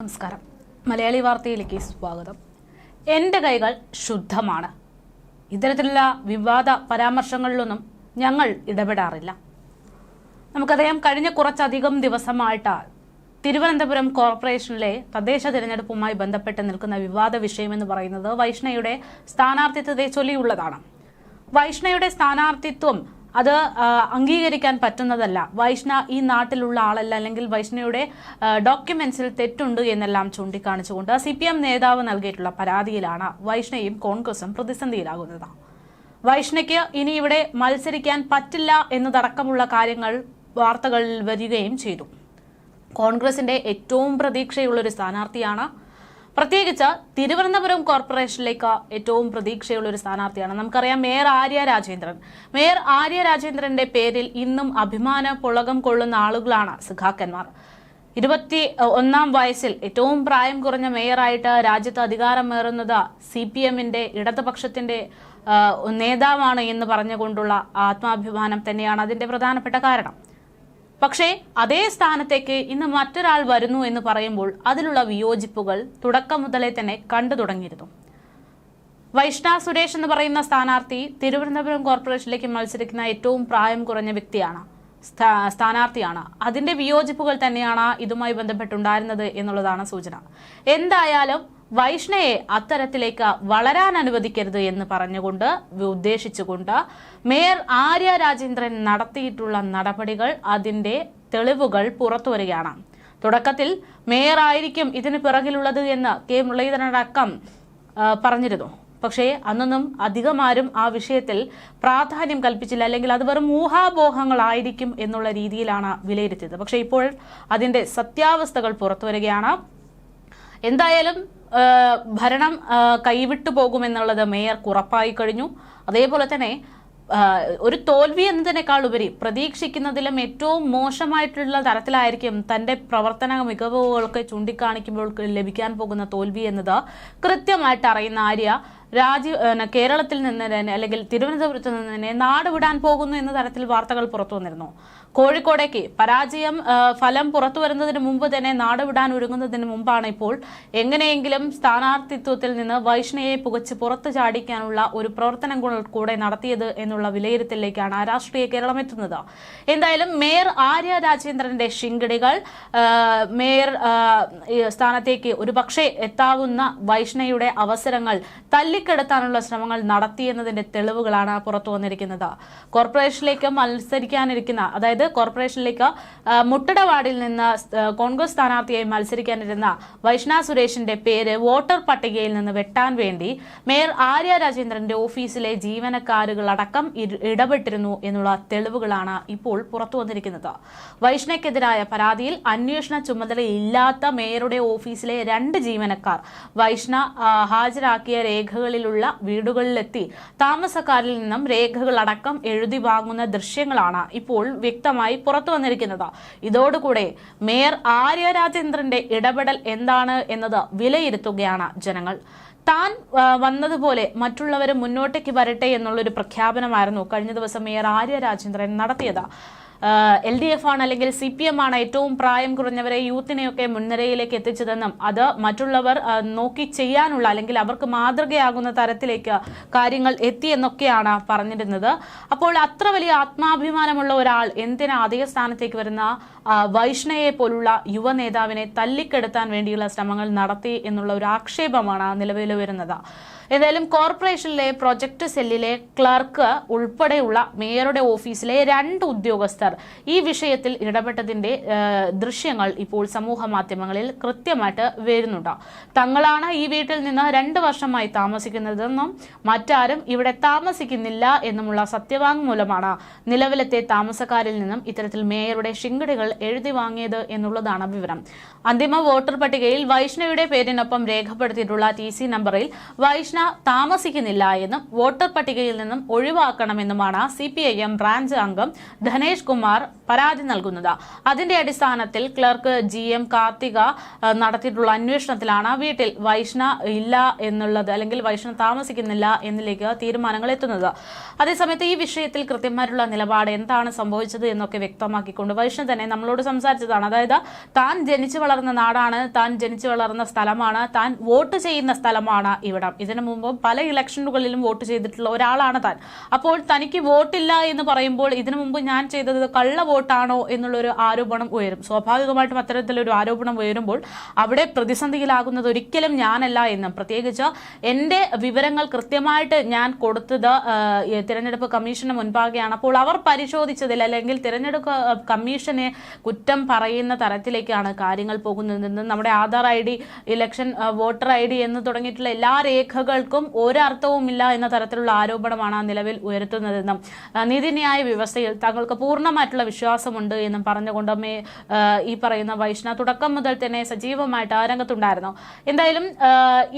നമസ്കാരം. മലയാളി വാർത്തയിലേക്ക് സ്വാഗതം. എന്റെ കൈകൾ ശുദ്ധമാണ്. ഇത്തരത്തിലുള്ള വിവാദ പരാമർശങ്ങളിലൊന്നും ഞങ്ങൾ ഇടപെടാറില്ല. നമുക്കറിയാം കഴിഞ്ഞ കുറച്ചധികം ദിവസമായിട്ട് തിരുവനന്തപുരം കോർപ്പറേഷനിലെ തദ്ദേശ തിരഞ്ഞെടുപ്പുമായി ബന്ധപ്പെട്ട് നിൽക്കുന്ന വിവാദ വിഷയമെന്ന് പറയുന്നത് വൈഷ്ണയുടെ സ്ഥാനാർത്ഥിത്വത്തെ ചൊല്ലിയുള്ളതാണ്. വൈഷ്ണയുടെ സ്ഥാനാർത്ഥിത്വം അത് അംഗീകരിക്കാൻ പറ്റുന്നതല്ല. വൈഷ്ണ ഈ നാട്ടിലുള്ള ആളല്ല അല്ലെങ്കിൽ വൈഷ്ണയുടെ ഡോക്യുമെന്റ്സിൽ തെറ്റുണ്ട് എന്നെല്ലാം ചൂണ്ടിക്കാണിച്ചുകൊണ്ട് സി പി എം നേതാവ് നൽകിയിട്ടുള്ള പരാതിയിലാണ് വൈഷ്ണയും കോൺഗ്രസും പ്രതിസന്ധിയിലാകുന്നത്. വൈഷ്ണയ്ക്ക് ഇനി ഇവിടെ മത്സരിക്കാൻ പറ്റില്ല എന്നതടക്കമുള്ള കാര്യങ്ങൾ വാർത്തകളിൽ വരികയും ചെയ്തു. കോൺഗ്രസിന്റെ ഏറ്റവും പ്രതീക്ഷയുള്ള ഒരു സ്ഥാനാർത്ഥിയാണ് പ്രത്യേകിച്ച് തിരുവനന്തപുരം കോർപ്പറേഷനിലേക്ക് ഏറ്റവും പ്രതീക്ഷയുള്ള ഒരു സ്ഥാനാർത്ഥിയാണ്. നമുക്കറിയാം മേയർ ആര്യ രാജേന്ദ്രൻ. മേയർ ആര്യ രാജേന്ദ്രന്റെ പേരിൽ ഇന്നും അഭിമാന പുളകം കൊള്ളുന്ന ആളുകളാണ് സുഖാക്കന്മാർ. ഇരുപത്തി ഒന്നാം വയസ്സിൽ ഏറ്റവും പ്രായം കുറഞ്ഞ മേയറായിട്ട് രാജ്യത്ത് അധികാരമേറുന്നത് സി പി എമ്മിന്റെ ഇടതുപക്ഷത്തിന്റെ നേതാവാണ് എന്ന് പറഞ്ഞുകൊണ്ടുള്ള ആത്മാഭിമാനം തന്നെയാണ് അതിന്റെ പ്രധാനപ്പെട്ട കാരണം. പക്ഷേ അതേ സ്ഥാനത്തേക്ക് ഇന്ന് മറ്റൊരാൾ വരുന്നു എന്ന് പറയുമ്പോൾ അതിലുള്ള വിയോജിപ്പുകൾ തുടക്കം മുതലേ തന്നെ കണ്ടു തുടങ്ങിയിരുന്നു. വൈഷ്ണ സുരേഷ് എന്ന് പറയുന്ന സ്ഥാനാർത്ഥി തിരുവനന്തപുരം കോർപ്പറേഷനിലേക്ക് മത്സരിക്കുന്ന ഏറ്റവും പ്രായം കുറഞ്ഞ വ്യക്തിയാണ് സ്ഥാനാർത്ഥിയാണ്. അതിന്റെ വിയോജിപ്പുകൾ തന്നെയാണ് ഇതുമായി ബന്ധപ്പെട്ടുണ്ടായിരുന്നത് എന്നുള്ളതാണ് സൂചന. എന്തായാലും വൈഷ്ണയെ അത്തരത്തിലേക്ക് വളരാൻ അനുവദിക്കരുത് എന്ന് പറഞ്ഞുകൊണ്ട് ഉദ്ദേശിച്ചുകൊണ്ട് മേയർ ആര്യ രാജേന്ദ്രൻ നടത്തിയിട്ടുള്ള നടപടികൾ അതിന്റെ തെളിവുകൾ പുറത്തു വരികയാണ്. തുടക്കത്തിൽ മേയർ ആയിരിക്കും ഇതിന് പിറകിലുള്ളത് എന്ന് കെ മുരളീധരനടക്കം പറഞ്ഞിരുന്നു. പക്ഷേ അന്നൊന്നും അധികമാരും ആ വിഷയത്തിൽ പ്രാധാന്യം കൽപ്പിച്ചില്ല. അല്ലെങ്കിൽ അത് വെറും ഊഹാപോഹങ്ങളായിരിക്കും എന്നുള്ള രീതിയിലാണ് വിലയിരുത്തിയത്. പക്ഷേ ഇപ്പോൾ അതിന്റെ സത്യാവസ്ഥകൾ പുറത്തു വരികയാണ്. എന്തായാലും ഭരണം കൈവിട്ടു പോകുമെന്നുള്ളത് മേയർക്ക് ഉറപ്പായി കഴിഞ്ഞു. അതേപോലെ തന്നെ ഒരു തോൽവി എന്നതിനേക്കാൾ ഉപരി പ്രതീക്ഷിക്കുന്നതിലും ഏറ്റവും മോശമായിട്ടുള്ള തരത്തിലായിരിക്കും തന്റെ പ്രവർത്തന മികവുകളൊക്കെ ചൂണ്ടിക്കാണിക്കുമ്പോൾ ലഭിക്കാൻ പോകുന്ന തോൽവി എന്നത്. കൃത്യമായിട്ട് അറിയുന്ന ആര്യ രാജ്യ കേരളത്തിൽ നിന്ന് തന്നെ അല്ലെങ്കിൽ തിരുവനന്തപുരത്ത് നിന്ന് തന്നെ നാട് വിടാൻ പോകുന്നു എന്ന തരത്തിൽ വാർത്തകൾ പുറത്തു വന്നിരുന്നു. കോഴിക്കോടേക്ക് പരാജയം ഫലം പുറത്തു വരുന്നതിന് മുമ്പ് തന്നെ നാട് വിടാൻ ഒരുങ്ങുന്നതിന് മുമ്പാണ് ഇപ്പോൾ എങ്ങനെയെങ്കിലും സ്ഥാനാർത്ഥിത്വത്തിൽ നിന്ന് വൈഷ്ണയെ പുകച്ച് പുറത്തു ചാടിക്കാനുള്ള ഒരു പ്രവർത്തനം കൂടെ നടത്തിയത് എന്നുള്ള വിലയിരുത്തലിലേക്കാണ് രാഷ്ട്രീയ കേരളം എത്തുന്നത്. എന്തായാലും മേയർ ആര്യ രാജേന്ദ്രന്റെ ശിങ്കിടികൾ മേയർ സ്ഥാനത്തേക്ക് ഒരു പക്ഷേ എത്താവുന്ന വൈഷ്ണയുടെ അവസരങ്ങൾ തല്ലിക്കെടുത്താനുള്ള ശ്രമങ്ങൾ നടത്തിയെന്നതിന്റെ തെളിവുകളാണ് പുറത്തു വന്നിരിക്കുന്നത്. കോർപ്പറേഷനിലേക്ക് മത്സരിക്കാനിരിക്കുന്ന അതായത് കോർപ്പറേഷനിലേക്ക് മുട്ടട വാർഡിൽ നിന്ന് കോൺഗ്രസ് സ്ഥാനാർത്ഥിയായി മത്സരിക്കാനിരുന്ന വൈഷ്ണ സുരേഷിന്റെ പേര് വോട്ടർ പട്ടികയിൽ നിന്ന് വെട്ടാൻ വേണ്ടി മേയർ ആര്യ രാജേന്ദ്രന്റെ ഓഫീസിലെ ജീവനക്കാരുകളടക്കം ഇടപെട്ടിരുന്നു എന്നുള്ള തെളിവുകളാണ് ഇപ്പോൾ പുറത്തു വന്നിരിക്കുന്നത്. വൈഷ്ണയ്ക്കെതിരായ പരാതിയിൽ അന്വേഷണ ചുമതലയില്ലാത്ത മേയറുടെ ഓഫീസിലെ രണ്ട് ജീവനക്കാർ വൈഷ്ണ ഹാജരാക്കിയ രേഖകളിലുള്ള വീടുകളിലെത്തി. താമസക്കാരിൽ നിന്നും രേഖകളടക്കം എഴുതി വാങ്ങുന്ന ദൃശ്യങ്ങളാണ് ഇപ്പോൾ വ്യക്തമായി പുറത്തു വന്നിരിക്കുന്നത്. ഇതോടുകൂടെ മേയർ ആര്യ രാജേന്ദ്രന്റെ ഇടപെടൽ എന്താണ് എന്നത് വിലയിരുത്തുകയാണ് ജനങ്ങൾ. താൻ വന്നതുപോലെ മറ്റുള്ളവരും മുന്നോട്ടേക്ക് വരട്ടെ എന്നുള്ളൊരു പ്രഖ്യാപനമായിരുന്നു കഴിഞ്ഞ ദിവസം മേയർ ആര്യ രാജേന്ദ്രൻ നടത്തിയത്. എൽ ഡി എഫ് ആണ് അല്ലെങ്കിൽ സി പി എം ആണ് ഏറ്റവും പ്രായം കുറഞ്ഞവരെ യൂത്തിനെയൊക്കെ മുൻനിരയിലേക്ക് എത്തിച്ചതെന്നും അത് മറ്റുള്ളവർ നോക്കി ചെയ്യാനുള്ള അല്ലെങ്കിൽ അവർക്ക് മാതൃകയാകുന്ന തരത്തിലേക്ക് കാര്യങ്ങൾ എത്തിയെന്നൊക്കെയാണ് പറഞ്ഞിരുന്നത്. അപ്പോൾ അത്ര വലിയ ആത്മാഭിമാനമുള്ള ഒരാൾ എന്തിനാ അധിക സ്ഥാനത്തേക്ക് വരുന്ന വൈഷ്ണയെ പോലുള്ള യുവ നേതാവിനെ തല്ലിക്കെടുത്താൻ വേണ്ടിയുള്ള ശ്രമങ്ങൾ നടത്തി എന്നുള്ള ഒരു ആക്ഷേപമാണ് നിലവിൽ വരുന്നത്. ഏതായാലും കോർപ്പറേഷനിലെ പ്രൊജക്ട് സെല്ലിലെ ക്ലർക്ക് ഉൾപ്പെടെയുള്ള മേയറുടെ ഓഫീസിലെ രണ്ട് ഉദ്യോഗസ്ഥർ ഈ വിഷയത്തിൽ ഇടപെട്ടതിന്റെ ദൃശ്യങ്ങൾ ഇപ്പോൾ സമൂഹ മാധ്യമങ്ങളിൽ കൃത്യമായിട്ട് വരുന്നുണ്ട്. തങ്ങളാണ് ഈ വീട്ടിൽ നിന്ന് രണ്ട് വർഷമായി താമസിക്കുന്നതെന്നും മറ്റാരും ഇവിടെ താമസിക്കുന്നില്ല എന്നുമുള്ള സത്യവാങ്മൂലമാണ് നിലവിലത്തെ താമസക്കാരിൽ നിന്നും ഇത്തരത്തിൽ മേയറുടെ ശിങ്കടികൾ എഴുതി വാങ്ങിയത് എന്നുള്ളതാണ് വിവരം. അന്തിമ വോട്ടർ പട്ടികയിൽ വൈഷ്ണയുടെ പേരിനൊപ്പം രേഖപ്പെടുത്തിയിട്ടുള്ള ടി സി നമ്പറിൽ വൈഷ്ണ താമസിക്കുന്നില്ല എന്നും വോട്ടർ പട്ടികയിൽ നിന്നും ഒഴിവാക്കണമെന്നുമാണ് C P I M branch അംഗം ധനേഷ് കുമാർ కుమార్ പരാതി നൽകുന്നത്. അതിന്റെ അടിസ്ഥാനത്തിൽ ക്ലർക്ക് ജി എം കാർത്തിക നടത്തിയിട്ടുള്ള അന്വേഷണത്തിലാണ് വീട്ടിൽ വൈഷ്ണ ഇല്ല എന്നുള്ളത് അല്ലെങ്കിൽ വൈഷ്ണ താമസിക്കുന്നില്ല എന്നിലേക്ക് തീരുമാനങ്ങൾ എത്തുന്നത്. അതേസമയത്ത് ഈ വിഷയത്തിൽ കൃത്യമായിട്ടുള്ള നിലപാട് എന്താണ് സംഭവിച്ചത് എന്നൊക്കെ വ്യക്തമാക്കിക്കൊണ്ട് വൈഷ്ണ തന്നെ നമ്മളോട് സംസാരിച്ചതാണ്. അതായത് താൻ ജനിച്ചു വളർന്ന നാടാണ് താൻ ജനിച്ചു വളർന്ന സ്ഥലമാണ് താൻ വോട്ട് ചെയ്യുന്ന സ്ഥലമാണ് ഇവിടം. ഇതിനു മുമ്പ് പല ഇലക്ഷനുകളിലും വോട്ട് ചെയ്തിട്ടുള്ള ഒരാളാണ് താൻ. അപ്പോൾ തനിക്ക് വോട്ടില്ല എന്ന് പറയുമ്പോൾ ഇതിനു മുമ്പ് ഞാൻ ചെയ്തത് കള്ള വോട്ടാണോ എന്നുള്ളൊരു ആരോപണം ഉയരും. സ്വാഭാവികമായിട്ടും അത്തരത്തിലൊരു ആരോപണം ഉയരുമ്പോൾ അവിടെ പ്രതിസന്ധിയിലാകുന്നത് ഒരിക്കലും ഞാനല്ല എന്നും. പ്രത്യേകിച്ച് എന്റെ വിവരങ്ങൾ കൃത്യമായിട്ട് ഞാൻ കൊടുത്തത് തിരഞ്ഞെടുപ്പ് കമ്മീഷന് മുൻപാകെയാണ്. അപ്പോൾ അവർ പരിശോധിച്ചതിൽ അല്ലെങ്കിൽ തിരഞ്ഞെടുപ്പ് കമ്മീഷനെ കുറ്റം പറയുന്ന തരത്തിലേക്കാണ് കാര്യങ്ങൾ പോകുന്നതെന്ന് നമ്മുടെ Aadhaar I D election voter I D എന്ന് തുടങ്ങിയിട്ടുള്ള എല്ലാ രേഖകൾക്കും ഒരർത്ഥവുമില്ല എന്ന തരത്തിലുള്ള ആരോപണമാണ് നിലവിൽ ഉയർത്തുന്നതെന്നും. നീതിന്യായ വ്യവസ്ഥയിൽ തങ്ങൾക്ക് പൂർണമായിട്ടുള്ള വിശ്വാസമുണ്ട് എന്നും പറഞ്ഞുകൊണ്ട് മേ ഈ പറയുന്ന വൈഷ്ണ തുടക്കം മുതൽ തന്നെ സജീവമായിട്ട് ആ രംഗത്തുണ്ടായിരുന്നു. എന്തായാലും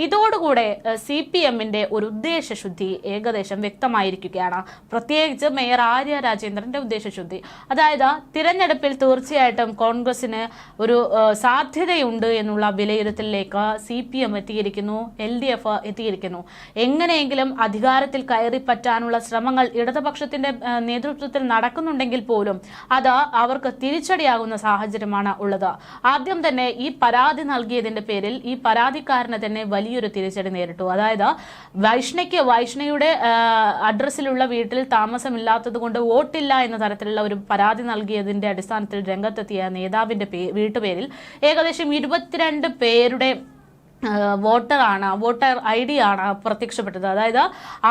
ഇതോടുകൂടെ സി പി എമ്മിന്റെ ഒരു ഉദ്ദേശശുദ്ധി ഏകദേശം വ്യക്തമായിരിക്കുകയാണ്. പ്രത്യേകിച്ച് മേയർ ആര്യ രാജേന്ദ്രന്റെ ഉദ്ദേശശുദ്ധി. അതായത് തിരഞ്ഞെടുപ്പിൽ തീർച്ചയായിട്ടും കോൺഗ്രസിന് ഒരു സാധ്യതയുണ്ട് എന്നുള്ള വിലയിരുത്തലിലേക്ക് സി പി എം എത്തിയിരിക്കുന്നു എൽ ഡി എഫ് എത്തിയിരിക്കുന്നു. എങ്ങനെയെങ്കിലും അധികാരത്തിൽ കയറി പറ്റാനുള്ള ശ്രമങ്ങൾ ഇടതുപക്ഷത്തിന്റെ നേതൃത്വത്തിൽ നടക്കുന്നുണ്ടെങ്കിൽ പോലും അത് അവർക്ക് തിരിച്ചടിയാകുന്ന സാഹചര്യമാണ് ഉള്ളത്. ആദ്യം തന്നെ ഈ പരാതി നൽകിയതിന്റെ പേരിൽ ഈ പരാതിക്കാരന് തന്നെ വലിയൊരു തിരിച്ചടി നേരിട്ടു. അതായത് വൈഷ്ണയ്ക്ക് വൈഷ്ണയുടെ അഡ്രസ്സിലുള്ള വീട്ടിൽ താമസമില്ലാത്തത് കൊണ്ട് വോട്ടില്ല എന്ന തരത്തിലുള്ള ഒരു പരാതി നൽകിയതിന്റെ അടിസ്ഥാനത്തിൽ രംഗത്തെത്തിയ നേതാവിന്റെ വീട്ടുപേരിൽ ഏകദേശം ഇരുപത്തിരണ്ട് പേരുടെ വോട്ടറാണ് വോട്ടർ ഐ ഡി ആണ് പ്രത്യക്ഷപ്പെട്ടത്. അതായത്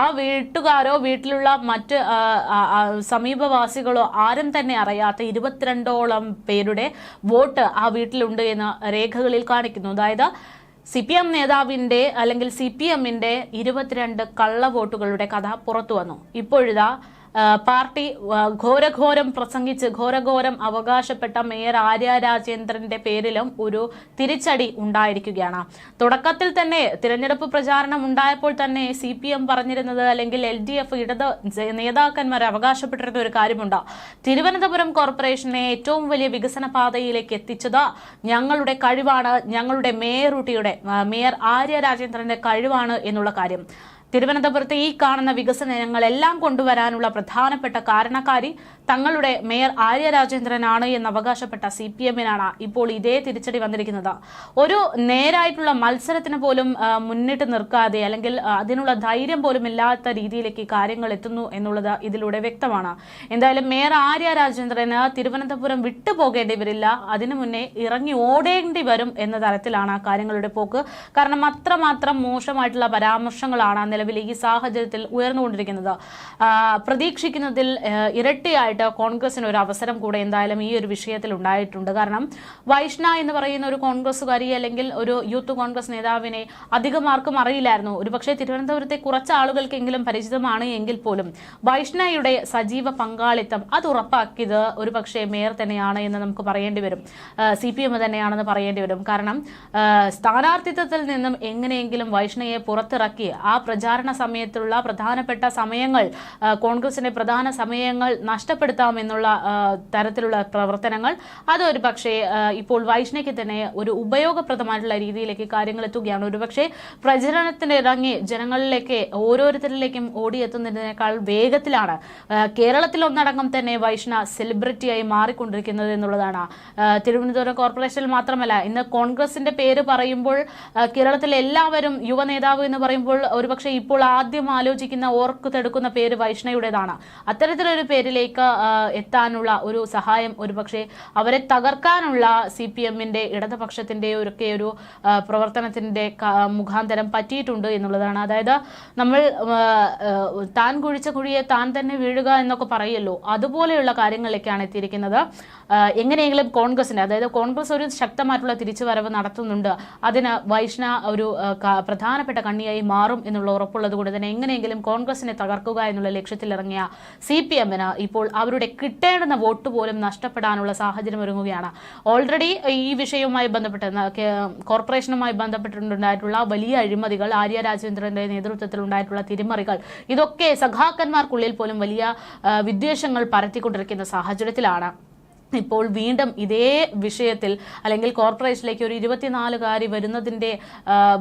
ആ വീട്ടുകാരോ വീട്ടിലുള്ള മറ്റ് സമീപവാസികളോ ആരും തന്നെ അറിയാത്ത ഇരുപത്തിരണ്ടോളം പേരുടെ വോട്ട് ആ വീട്ടിലുണ്ട് എന്ന് രേഖകളിൽ കാണിക്കുന്നു. അതായത് സി പി എം നേതാവിന്റെ അല്ലെങ്കിൽ സി പി എമ്മിന്റെ ഇരുപത്തിരണ്ട് കള്ള വോട്ടുകളുടെ കഥ പുറത്തു വന്നു. ഇപ്പോഴിതാ പാർട്ടി ഘോരഘോരം പ്രസംഗിച്ച് ഘോരഘോരം അവകാശപ്പെട്ട മേയർ ആര്യ രാജേന്ദ്രന്റെ പേരിലും ഒരു തിരിച്ചടി ഉണ്ടായിരിക്കുകയാണ്. തുടക്കത്തിൽ തന്നെ തിരഞ്ഞെടുപ്പ് പ്രചാരണം ഉണ്ടായപ്പോൾ തന്നെ സി പി എം പറഞ്ഞിരുന്നത് അല്ലെങ്കിൽ എൽ ഡി എഫ് ഇടത് നേതാക്കന്മാർ അവകാശപ്പെട്ടിരുന്ന ഒരു കാര്യമുണ്ട്. തിരുവനന്തപുരം കോർപ്പറേഷനെ ഏറ്റവും വലിയ വികസന പാതയിലേക്ക് എത്തിച്ചത് ഞങ്ങളുടെ കഴിവാണ് ഞങ്ങളുടെ മേയറുട്ടിയുടെ മേയർ ആര്യ രാജേന്ദ്രന്റെ കഴിവാണ് എന്നുള്ള കാര്യം. തിരുവനന്തപുരത്തെ ഈ കാണുന്ന വികസനങ്ങളെല്ലാം കൊണ്ടുവരാനുള്ള പ്രധാനപ്പെട്ട കാരണക്കാരി തങ്ങളുടെ മേയർ ആര്യ രാജേന്ദ്രനാണ് എന്ന് അവകാശപ്പെട്ട സി പി എമ്മിനാണ് ഇപ്പോൾ ഇതേ തിരിച്ചടി വന്നിരിക്കുന്നത്. ഒരു നേരായിട്ടുള്ള മത്സരത്തിന് പോലും മുന്നിട്ട് നിൽക്കാതെ അല്ലെങ്കിൽ അതിനുള്ള ധൈര്യം പോലും ഇല്ലാത്ത രീതിയിലേക്ക് കാര്യങ്ങൾ എത്തുന്നു എന്നുള്ളത് ഇതിലൂടെ വ്യക്തമാണ്. എന്തായാലും മേയർ ആര്യ രാജേന്ദ്രന് തിരുവനന്തപുരം വിട്ടുപോകേണ്ടി വരില്ല. അതിനു മുന്നേ ഇറങ്ങി ഓടേണ്ടി വരും എന്ന തരത്തിലാണ് കാര്യങ്ങളുടെ പോക്ക്. കാരണം അത്രമാത്രം മോശമായിട്ടുള്ള പരാമർശങ്ങളാണ് നിലവിൽ ഈ സാഹചര്യത്തിൽ ഉയർന്നുകൊണ്ടിരിക്കുന്നത്. പ്രതീക്ഷിക്കുന്നതിൽ ഇരട്ടിയായിട്ട് കോൺഗ്രസിന് ഒരു അവസരം കൂടെ എന്തായാലും ഈ ഒരു വിഷയത്തിൽ ഉണ്ടായിട്ടുണ്ട്. കാരണം വൈഷ്ണ എന്ന് പറയുന്ന ഒരു കോൺഗ്രസ്സുകാരി അല്ലെങ്കിൽ ഒരു യൂത്ത് കോൺഗ്രസ് നേതാവിനെ അധികം ആർക്കും അറിയില്ലായിരുന്നു. ഒരുപക്ഷെ തിരുവനന്തപുരത്തെ കുറച്ച് ആളുകൾക്കെങ്കിലും പരിചിതമാണ് എങ്കിൽ പോലും വൈഷ്ണയുടെ സജീവ പങ്കാളിത്തം അത് ഉറപ്പാക്കിയത് ഒരു പക്ഷേ മേയർ തന്നെയാണ് എന്ന് നമുക്ക് പറയേണ്ടി വരും. സി പി എം തന്നെയാണെന്ന് പറയേണ്ടി വരും. കാരണം സ്ഥാനാർത്ഥിത്വത്തിൽ നിന്നും എങ്ങനെയെങ്കിലും വൈഷ്ണയെ പുറത്തിറക്കി ആ പ്രചാരണ സമയത്തുള്ള പ്രധാനപ്പെട്ട സമയങ്ങൾ കോൺഗ്രസിന്റെ പ്രധാന സമയങ്ങൾ നഷ്ടപ്പെടുത്താമെന്നുള്ള തരത്തിലുള്ള പ്രവർത്തനങ്ങൾ. അതൊരു പക്ഷേ ഇപ്പോൾ വൈഷ്ണയ്ക്ക് തന്നെ ഒരു ഉപയോഗപ്രദമായിട്ടുള്ള രീതിയിലേക്ക് കാര്യങ്ങൾ എത്തുകയാണ്. ഒരുപക്ഷെ പ്രചരണത്തിന് ഇറങ്ങി ജനങ്ങളിലേക്ക് ഓരോരുത്തരിലേക്കും ഓടിയെത്തുന്നതിനേക്കാൾ വേഗത്തിലാണ് കേരളത്തിലൊന്നടങ്കം തന്നെ വൈഷ്ണ സെലിബ്രിറ്റിയായി മാറിക്കൊണ്ടിരിക്കുന്നത് എന്നുള്ളതാണ്. തിരുവനന്തപുരം കോർപ്പറേഷനിൽ മാത്രമല്ല ഇന്ന് കോൺഗ്രസിന്റെ പേര് പറയുമ്പോൾ കേരളത്തിലെ എല്ലാവരും യുവ നേതാവ് എന്ന് പറയുമ്പോൾ ഒരുപക്ഷെ ഇപ്പോൾ ആദ്യം ആലോചിക്കുന്ന ഓർക്കുതെടുക്കുന്ന പേര് വൈഷ്ണയുടേതാണ് അത്തരത്തിലൊരു പേരിലേക്ക് എത്താനുള്ള ഒരു സഹായം ഒരുപക്ഷെ അവരെ തകർക്കാനുള്ള സി പി എമ്മിന്റെ ഇടതുപക്ഷത്തിന്റെ ഒക്കെ ഒരു പ്രവർത്തനത്തിന്റെ മുഖാന്തരം പറ്റിയിട്ടുണ്ട് എന്നുള്ളതാണ്. അതായത് നമ്മൾ താൻ കുഴിച്ച കുഴിയെ താൻ തന്നെ വീഴുക എന്നൊക്കെ പറയല്ലോ. അതുപോലെയുള്ള കാര്യങ്ങളിലേക്കാണ് എത്തിയിരിക്കുന്നത്. എങ്ങനെയെങ്കിലും കോൺഗ്രസിന്റെ അതായത് കോൺഗ്രസ് ഒരു ശക്തമായിട്ടുള്ള തിരിച്ചുവരവ് നടത്തുന്നുണ്ട്. അതിന് വൈഷ്ണ ഒരു പ്രധാനപ്പെട്ട കണ്ണിയായി മാറും എന്നുള്ള ഉറപ്പുള്ളത് കൊണ്ട് തന്നെ എങ്ങനെയെങ്കിലും കോൺഗ്രസിനെ തകർക്കുക എന്നുള്ള ലക്ഷ്യത്തിലിറങ്ങിയ സി പി എമ്മിന് ഇപ്പോൾ അവരുടെ കിട്ടേണ്ടുന്ന വോട്ട് പോലും നഷ്ടപ്പെടാനുള്ള സാഹചര്യം ഒരുങ്ങുകയാണ്. ഓൾറെഡി ഈ വിഷയവുമായി ബന്ധപ്പെട്ട് കോർപ്പറേഷനുമായി ബന്ധപ്പെട്ടിട്ടുണ്ടായിട്ടുള്ള വലിയ അഴിമതികൾ ആര്യ രാജേന്ദ്രന്റെ നേതൃത്വത്തിൽ ഉണ്ടായിട്ടുള്ള തിരിമറികൾ ഇതൊക്കെ സഖാക്കന്മാർക്കുള്ളിൽ പോലും വലിയ വിദ്വേഷങ്ങൾ പരത്തിക്കൊണ്ടിരിക്കുന്ന സാഹചര്യത്തിലാണ്. ഇപ്പോൾ വീണ്ടും ഇതേ വിഷയത്തിൽ അല്ലെങ്കിൽ കോർപ്പറേഷനിലേക്ക് ഒരു ഇരുപത്തിനാലുകാരി വരുന്നതിന്റെ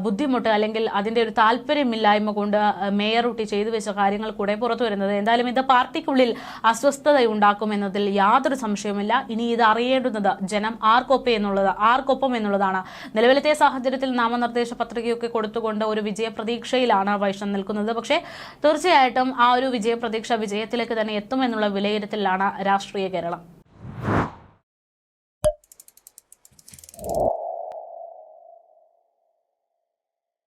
ബുദ്ധിമുട്ട് അല്ലെങ്കിൽ അതിന്റെ ഒരു താല്പര്യമില്ലായ്മ കൊണ്ട് മേയർ ഊട്ടി ചെയ്തു വെച്ച കാര്യങ്ങൾ കൂടെ പുറത്തു വരുന്നത്. എന്തായാലും ഇത് പാർട്ടിക്കുള്ളിൽ അസ്വസ്ഥത ഉണ്ടാക്കുമെന്നതിൽ യാതൊരു സംശയവുമില്ല. ഇനി ഇത് അറിയേണ്ടുന്നത് ജനം ആർക്കൊപ്പം എന്നുള്ളത് ആർക്കൊപ്പം എന്നുള്ളതാണ്. നിലവിലത്തെ സാഹചര്യത്തിൽ നാമനിർദ്ദേശ പത്രികയൊക്കെ കൊടുത്തുകൊണ്ട് ഒരു വിജയ പ്രതീക്ഷയിലാണ് വൈഷ്ണവ് നിൽക്കുന്നത്. പക്ഷേ തീർച്ചയായിട്ടും ആ ഒരു വിജയപ്രതീക്ഷ വിജയത്തിലേക്ക് തന്നെ എത്തുമെന്നുള്ള വിലയിരുത്തലിലാണ് രാഷ്ട്രീയ കേരളം.